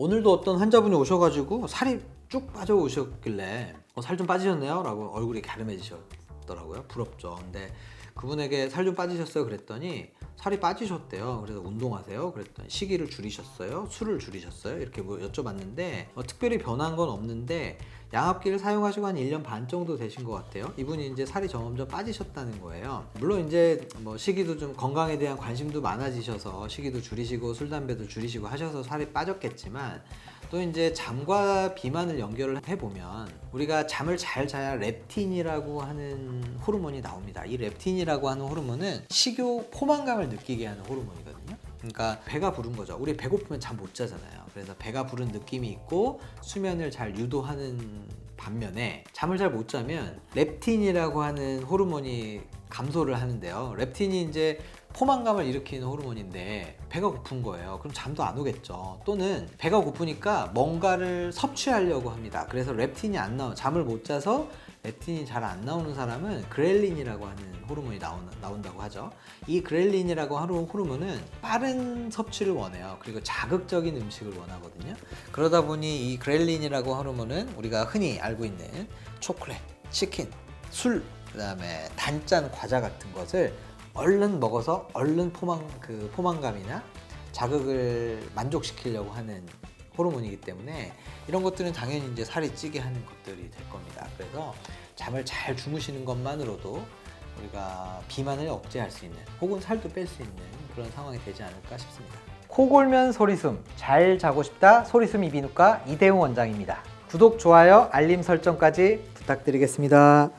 오늘도 어떤 환자분이 오셔가지고 살이 쭉 빠져 오셨길래 어, 살 좀 빠지셨네요? 라고 얼굴이 갸름해지셨더라고요. 부럽죠. 근데 그분에게 살 좀 빠지셨어요? 그랬더니 살이 빠지셨대요. 그래서 운동하세요? 그랬더니 시기를 줄이셨어요? 술을 줄이셨어요? 이렇게 뭐 여쭤봤는데 어, 특별히 변한 건 없는데 양압기를 사용하시고 한 1년 반 정도 되신 것 같아요. 이분이 이제 살이 점점 빠지셨다는 거예요. 물론 이제 뭐 시기도 좀 건강에 대한 관심도 많아지셔서 시기도 줄이시고 술 담배도 줄이시고 하셔서 살이 빠졌겠지만 또 이제 잠과 비만을 연결을 해보면 우리가 잠을 잘 자야 렙틴이라고 하는 호르몬이 나옵니다. 이 렙틴이라고 하는 호르몬은 식욕 포만감을 느끼게 하는 호르몬이거든요. 그러니까 배가 부른 거죠. 우리 배고프면 잠 못 자잖아요. 그래서 배가 부른 느낌이 있고 수면을 잘 유도하는 반면에 잠을 잘 못 자면 렙틴이라고 하는 호르몬이 감소를 하는데요. 렙틴이 이제 포만감을 일으키는 호르몬인데 배가 고픈 거예요. 그럼 잠도 안 오겠죠. 또는 배가 고프니까 뭔가를 섭취하려고 합니다. 그래서 렙틴이 안 나오 잠을 못 자서 렙틴이 잘 안 나오는 사람은 그렐린이라고 하는 호르몬이 나오, 나온다고 하죠. 이 그렐린이라고 하는 호르몬은 빠른 섭취를 원해요. 그리고 자극적인 음식을 원하거든요. 그러다 보니 이 그렐린이라고 호르몬은 우리가 흔히 알고 있는 초콜릿, 치킨, 술, 그다음에 단짠 과자 같은 것을 얼른 먹어서 얼른 포만 그 포만감이나 자극을 만족시키려고 하는 호르몬이기 때문에 이런 것들은 당연히 이제 살이 찌게 하는 것들이 될 겁니다. 그래서 잠을 잘 주무시는 것만으로도 우리가 비만을 억제할 수 있는 혹은 살도 뺄 수 있는 그런 상황이 되지 않을까 싶습니다. 코 골면 소리숨, 잘 자고 싶다 소리숨 이비인후과 이대웅 원장입니다. 구독, 좋아요, 알림 설정까지 부탁드리겠습니다.